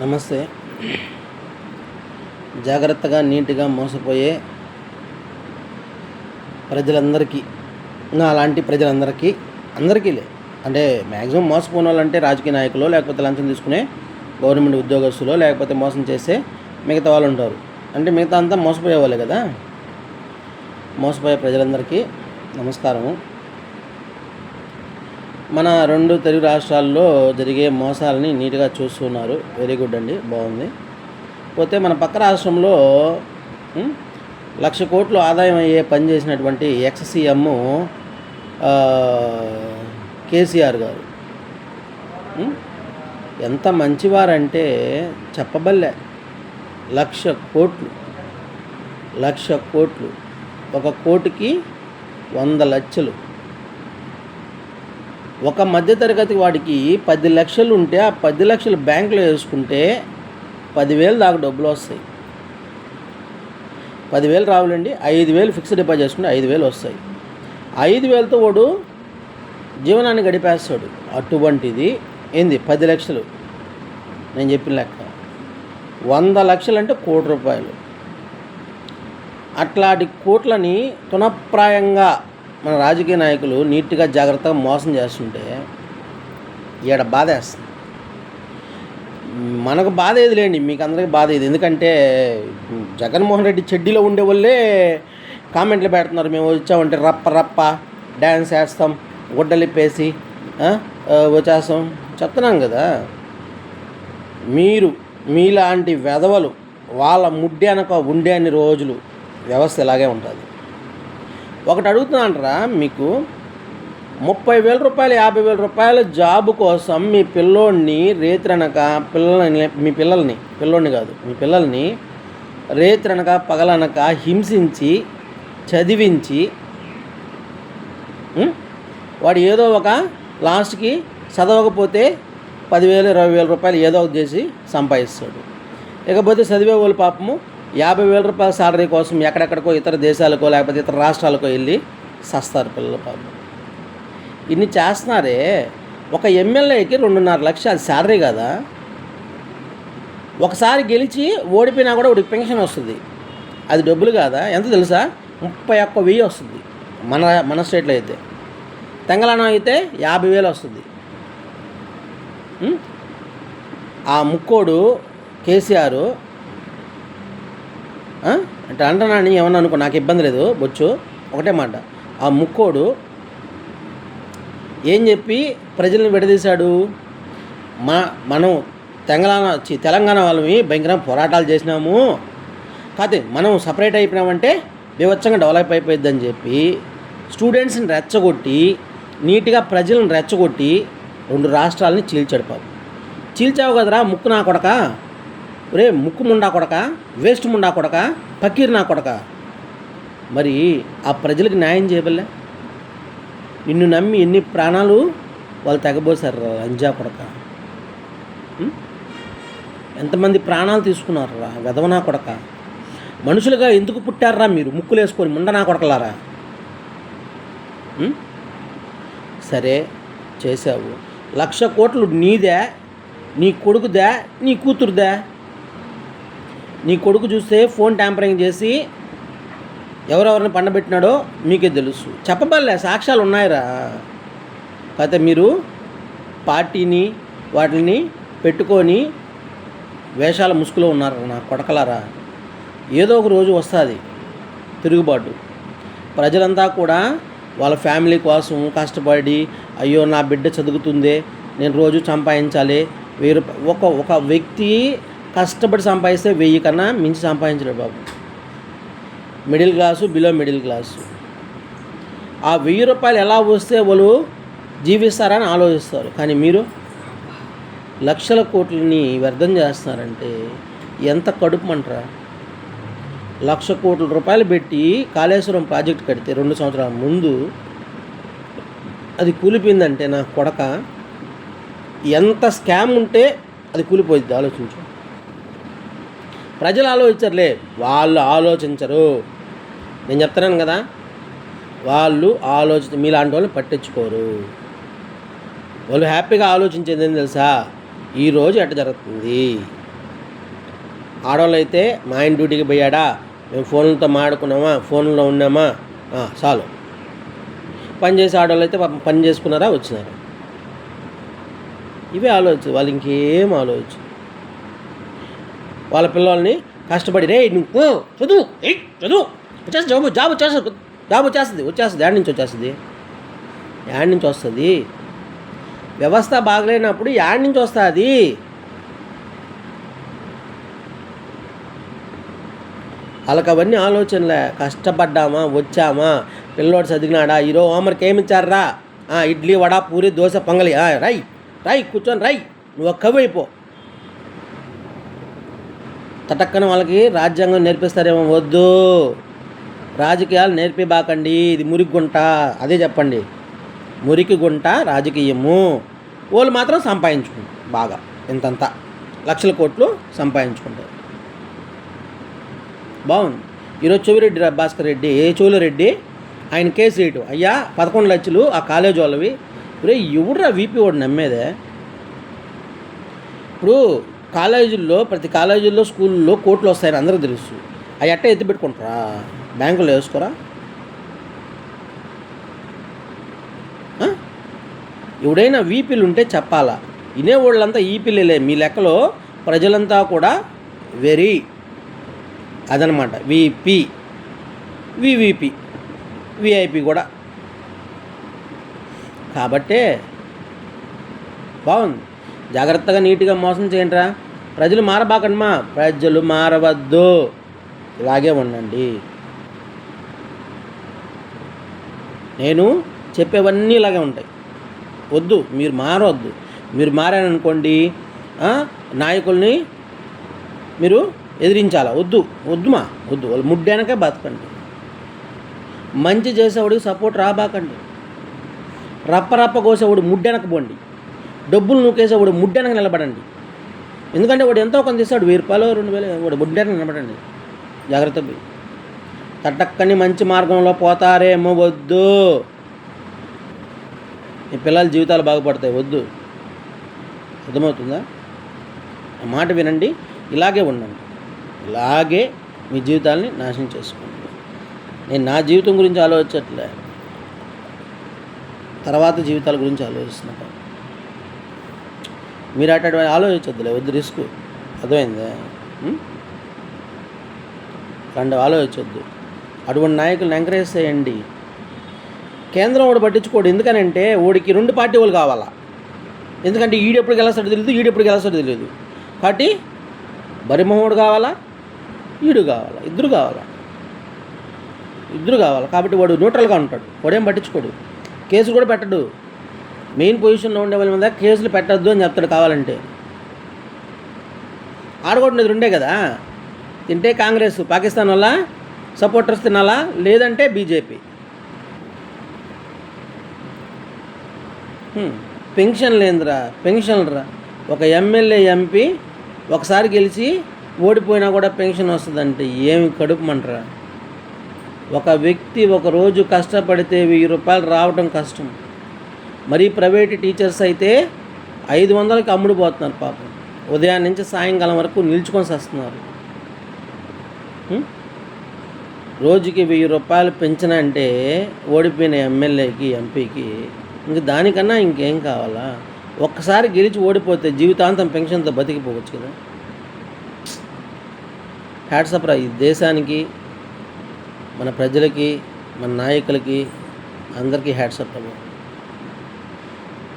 నమస్తే. జాగ్రత్తగా నీట్గా మోసపోయే ప్రజలందరికీ నా అలాంటి ప్రజలందరికీ అందరికీ లే. అంటే మ్యాక్సిమం మోసపోయిన వాళ్ళంటే రాజకీయ నాయకులు లేకపోతే లంచం తీసుకునే గవర్నమెంట్ ఉద్యోగస్తులు లేకపోతే మోసం చేసే మిగతా వాళ్ళు ఉంటారు. అంటే మిగతా అంతా మోసపోయే వాళ్ళే కదా? మోసపోయే ప్రజలందరికీ నమస్కారము. మన రెండు తెలుగు రాష్ట్రాల్లో జరిగే మోసాలని నీట్గా చూస్తున్నారు. వెరీ గుడ్ అండి. బాగుంది. పోతే మన పక్క రాష్ట్రంలో లక్ష కోట్లు ఆదాయం అయ్యే పని చేసినటువంటి ఎక్స్ సీఎం కేసీఆర్ గారు. ఎంత మంచివారంటే చెప్పబల్లే. లక్ష కోట్లు లక్ష కోట్లు. ఒక కోటికి వంద లక్షలు. ఒక మధ్యతరగతి వాడికి పది లక్షలు ఉంటే ఆ పది లక్షలు బ్యాంకులో వేసుకుంటే పదివేలు దాకా డబ్బులు వస్తాయి. పదివేలు రావులండి ఐదు వేలు ఫిక్స్డ్ డిపాజిట్ చేసుకుంటే ఐదు వేలు వస్తాయి. ఐదు వేలతో వాడు జీవనాన్ని గడిపేస్తాడు. అటువంటిది ఏంది? పది లక్షలు. నేను చెప్పిన లెక్క. వంద లక్షలు అంటే కోటి రూపాయలు. అట్లాంటి కోట్లని తునప్రాయంగా మన రాజకీయ నాయకులు నీట్గా జాగ్రత్తగా మోసం చేస్తుంటే ఈడ బాధ వేస్తుంది. మనకు బాధ ఏది లేండి మీకు అందరికీ బాధ ఏది? ఎందుకంటే జగన్మోహన్ రెడ్డి చెడ్డీలో ఉండే వాళ్ళే కామెంట్లు పెడుతున్నారు. మేము వచ్చామంటే రప్ప రప్ప డ్యాన్స్ వేస్తాం గుడ్డలిప్పేసి వచ్చేస్తాం. చెప్తున్నాం కదా. మీరు మీలాంటి వెధవలు వాళ్ళ ముడ్డి అనక ఉండే అన్ని రోజులు వ్యవస్థ ఇలాగే ఉంటుంది. ఒకటి అడుగుతున్నానరా మీకు. ముప్పై వేల రూపాయలు యాభై వేల రూపాయల జాబ్ కోసం మీ పిల్లోడిని రేత్రనక పిల్లల్ని మీ పిల్లల్ని పిల్లోడిని కాదు మీ పిల్లల్ని రేత్రనక పగలనక హింసించి చదివించి వాడు ఏదో ఒక లాస్ట్కి చదవకపోతే పదివేలు ఇరవై వేల రూపాయలు ఏదో ఒకటి చేసి సంపాదిస్తాడు. ఇకపోతే చదివే వాళ్ళు పాపము యాభై వేల రూపాయల సాలరీ కోసం ఎక్కడెక్కడికో ఇతర దేశాలకో లేకపోతే ఇతర రాష్ట్రాలకో వెళ్ళి సస్తారు పిల్లల పాపం. ఇన్ని చేస్తున్నారే ఒక ఎమ్మెల్యేకి రెండున్నర లక్షలు అది శాలరీ కదా? ఒకసారి గెలిచి ఓడిపోయినా కూడా వాడికి పెన్షన్ వస్తుంది. అది డబ్బులు కాదా? ఎంత తెలుసా? ముప్పై ఒక్క వెయ్యి వస్తుంది. మన మన స్టేట్లో అయితే. తెలంగాణ అయితే యాభై వేలు వస్తుంది. ఆ ముక్కోడు కేసీఆర్ అంటే అంటున్నాను ఏమన్నా అనుకో నాకు ఇబ్బంది లేదు బొచ్చు. ఒకటే మాట. ఆ ముక్కోడు ఏం చెప్పి ప్రజలను విడదీశాడు? మా మనం తెలంగాణ తెలంగాణ వాళ్ళని భయంకరంగా పోరాటాలు చేసినాము. కాదు మనం సపరేట్ అయిపోయినామంటే బీభత్సంగా డెవలప్ అయిపోయిద్దని చెప్పి స్టూడెంట్స్ని రెచ్చగొట్టి నీట్గా ప్రజలను రెచ్చగొట్టి రెండు రాష్ట్రాలని చీల్చాడు పాపం. చీల్చావు కదరా ముక్కు నా కొడక? రే ముక్కు ముండా కొడక వేస్ట్ ముండా కొడక పకీర్ నా కొడక. మరి ఆ ప్రజలకు న్యాయం చేయబల్లే? నిన్ను నమ్మి ఎన్ని ప్రాణాలు వాళ్ళు తెగబోసారు రంజా కొడక. ఎంతమంది ప్రాణాలు తీసుకున్నారు రా వెదవనా కొడక. మనుషులుగా ఎందుకు పుట్టారా మీరు? ముక్కులు వేసుకొని ముండనా కొడకలారా? సరే చేశావు. లక్ష కోట్లు నీదే నీ కొడుకుదా నీ కూతురుదా. నీ కొడుకు చూస్తే ఫోన్ ట్యాంపరింగ్ చేసి ఎవరెవరిని పండబెట్టినాడో మీకే తెలుసు. చెప్పబల్లే సాక్ష్యాలు ఉన్నాయిరా. కాకపోతే మీరు పార్టీని వాటిని పెట్టుకొని వేషాల ముసుగులో ఉన్నారు నా కొడకలారా? ఏదో ఒక రోజు వస్తుంది తిరుగుబాటు. ప్రజలంతా కూడా వాళ్ళ ఫ్యామిలీ కోసం కష్టపడి అయ్యో నా బిడ్డ చదువుతుందే నేను రోజు సంపాదించాలి వీరు ఒక ఒక వ్యక్తి కష్టపడి సంపాదిస్తే వెయ్యి కన్నా మించి సంపాదించలేడు బాబు. Middle class below middle class. ఆ వెయ్యి రూపాయలు ఎలా వస్తే వాళ్ళు జీవిస్తారని ఆలోచిస్తారు. కానీ మీరు లక్షల కోట్లని వ్యర్థం చేస్తున్నారంటే ఎంత కడుపుమంటారా లక్ష కోట్ల రూపాయలు పెట్టి కాళేశ్వరం ప్రాజెక్ట్ కడితే రెండు సంవత్సరాల ముందు అది కూలిపోయిందంటే నా కొడక ఎంత స్కామ్ ఉంటే అది కూలిపోయింది ఆలోచించు. ప్రజలు ఆలోచించరులే వాళ్ళు ఆలోచించరు. నేను చెప్తున్నాను కదా వాళ్ళు ఆలోచి మీలాంటి వాళ్ళు పట్టించుకోరు. వాళ్ళు హ్యాపీగా ఆలోచించేది ఏం తెలుసా? ఈరోజు ఎట్ట జరుగుతుంది? ఆడవాళ్ళు అయితే మా ఆయన డ్యూటీకి పోయాడా? మేము ఫోన్లతో మాడుకున్నామా? ఫోన్లో ఉన్నామా? చాలు. పని చేసే ఆడవాళ్ళు అయితే పని చేసుకున్నారా? వచ్చినారా? ఇవే ఆలోచన వాళ్ళు ఇంకేం ఆలోచన? వాళ్ళ పిల్లల్ని కష్టపడి రే నువ్వు చదువు ఏ చదువు వచ్చేసి జాబ్ జాబ్ వచ్చేస్తుంది జాబ్ వచ్చేస్తుంది వచ్చేస్తుంది యాడ్ నుంచి వచ్చేస్తుంది యాడ్ నుంచి వస్తుంది. వ్యవస్థ బాగలేనప్పుడు యాడ్ నుంచి వస్తుంది. వాళ్ళకి అవన్నీ ఆలోచనలే. కష్టపడ్డామా వచ్చామా పిల్లోడు చదివినాడా ఈరోజు హోంవర్క్ ఏమి ఇచ్చారా ఇడ్లీ వడ పూరి దోశ పొంగలి. ఆ, రై రై కూర్చొని రై నువ్వు ఒక కవి అయిపో. తటక్కన వాళ్ళకి రాజ్యాంగం నేర్పిస్తారేమో వద్దు. రాజకీయాలు నేర్పిబాకండి. ఇది మురికి గుంట. అదే చెప్పండి. మురికి గుంట రాజకీయము. వాళ్ళు మాత్రం సంపాదించుకుంటారు బాగా. ఇంతంత. లక్షల కోట్లు సంపాదించుకుంటారు. బాగుంది. ఈరోజు చెవిరెడ్డి భాస్కర్ రెడ్డి ఏ రెడ్డి? ఆయన కేసు రేటు అయ్యా పదకొండు లక్షలు ఆ కాలేజ్ వాళ్ళవి. రే ఎవడురా వీపీ వాడు నమ్మేదే? ఇప్పుడు కాలేజీల్లో ప్రతి కాలేజీల్లో స్కూల్లో కోట్లు వస్తాయని అందరూ తెలుసు. అవి ఎట్ట ఎత్తి పెట్టుకుంటారా? బ్యాంకులో వేసుకోరా? ఎవడైనా వీపీలు ఉంటే చెప్పాలా? వినేవాళ్ళంతా ఈపీలే మీ లెక్కలో ప్రజలంతా కూడా వెరీ అదనమాట. విపి వివిపి విఐపి కూడా. కాబట్టే బాగుంది. జాగ్రత్తగా నీట్గా మోసం చేయండిరా. ప్రజలు మారబాకండి ప్రజలు మారవద్దు. ఇలాగే ఉండండి. నేను చెప్పేవన్నీ ఇలాగే ఉంటాయి. వద్దు మీరు మారవద్దు. మీరు మారారనుకోండి నాయకుల్ని మీరు ఎదిరించాలా? వద్దు వద్దుమా? వద్దు వాళ్ళు ముడ్డానకే బతకండి. మంచి చేసేవాడికి సపోర్ట్ రాబాకండి. రప్ప రప్ప కోసేవాడు ముడ్డెనక పోండి. డబ్బులు నూకేసేవాడు ముడ్డెనక నిలబడండి. ఎందుకంటే వాడు ఎంతో కొంత ఇస్తాడు వెయ్యి రూపాయలు రెండు వేలు వాడు ముడ్డెనక నిలబడండి. జాగ్రత్త పోయి తట్టక్కని మంచి మార్గంలో పోతారేమో వద్దు. మీ పిల్లల జీవితాలు బాగుపడతాయి వద్దు. అర్థమవుతుందా? ఆ మాట వినండి ఇలాగే ఉండండి. ఇలాగే మీ జీవితాల్ని నాశనం చేసుకోండి. నేను నా జీవితం గురించి ఆలోచించట్లే. తర్వాత జీవితాల గురించి ఆలోచిస్తున్నాను. మీరు అటువంటి ఆలోచించద్దులే వద్దు రిస్క్. అర్థమైందా? ఉం? ఆలోచించొద్దు. అటువంటి నాయకులను ఎంకరేజ్ చేయండి. కేంద్రం వాడు పట్టించుకోడు. ఎందుకనంటే వాడికి రెండు పార్టీ వాళ్ళు కావాలా? ఎందుకంటే ఈడెప్పుడు గెలుస్తాడో తెలియదు ఈడెప్పుడు గెలుస్తాడో తెలియదు కాబట్టి బరిమోహుడు కావాలా? ఈడు కావాలా? ఇద్దరు కావాలా? ఇద్దరు కావాలి? కాబట్టి వాడు న్యూట్రల్గా ఉంటాడు. వాడేం పట్టించుకోడు. కేసు కూడా పెట్టడు. మెయిన్ పొజిషన్లో ఉండే వాళ్ళ మీద కేసులు పెట్టద్దు అని చెప్తాడు కావాలంటే. ఆడగొట్టినది రెండే కదా? తింటే కాంగ్రెస్ పాకిస్తాన్ వల్ల సపోర్టర్స్ తినాలా? లేదంటే బీజేపీ. పెన్షన్ లేదురా పెన్షన్ రా. ఒక ఎమ్మెల్యే ఎంపీ ఒకసారి గెలిచి ఓడిపోయినా కూడా పెన్షన్ వస్తుందంటే ఏమి కడుపుమంటరా ఒక వ్యక్తి ఒక రోజు కష్టపడితే వెయ్యి రూపాయలు రావడం కష్టం. మరీ ప్రైవేట్ టీచర్స్ అయితే ఐదు వందలకి అమ్ముడుపోతున్నారు పాపం. ఉదయం నుంచి సాయంకాలం వరకు నిల్చుకొని వస్తున్నారు రోజుకి వెయ్యి రూపాయలు పెంచిన అంటే ఓడిపోయిన ఎమ్మెల్యేకి ఎంపీకి ఇంక దానికన్నా ఇంకేం కావాలా? ఒక్కసారి గెలిచి ఓడిపోతే జీవితాంతం పెన్షన్తో బతికిపోవచ్చు కదా. హ్యాట్సప్రా ఈ దేశానికి మన ప్రజలకి మన నాయకులకి అందరికీ హ్యాట్సప్ అవ్వ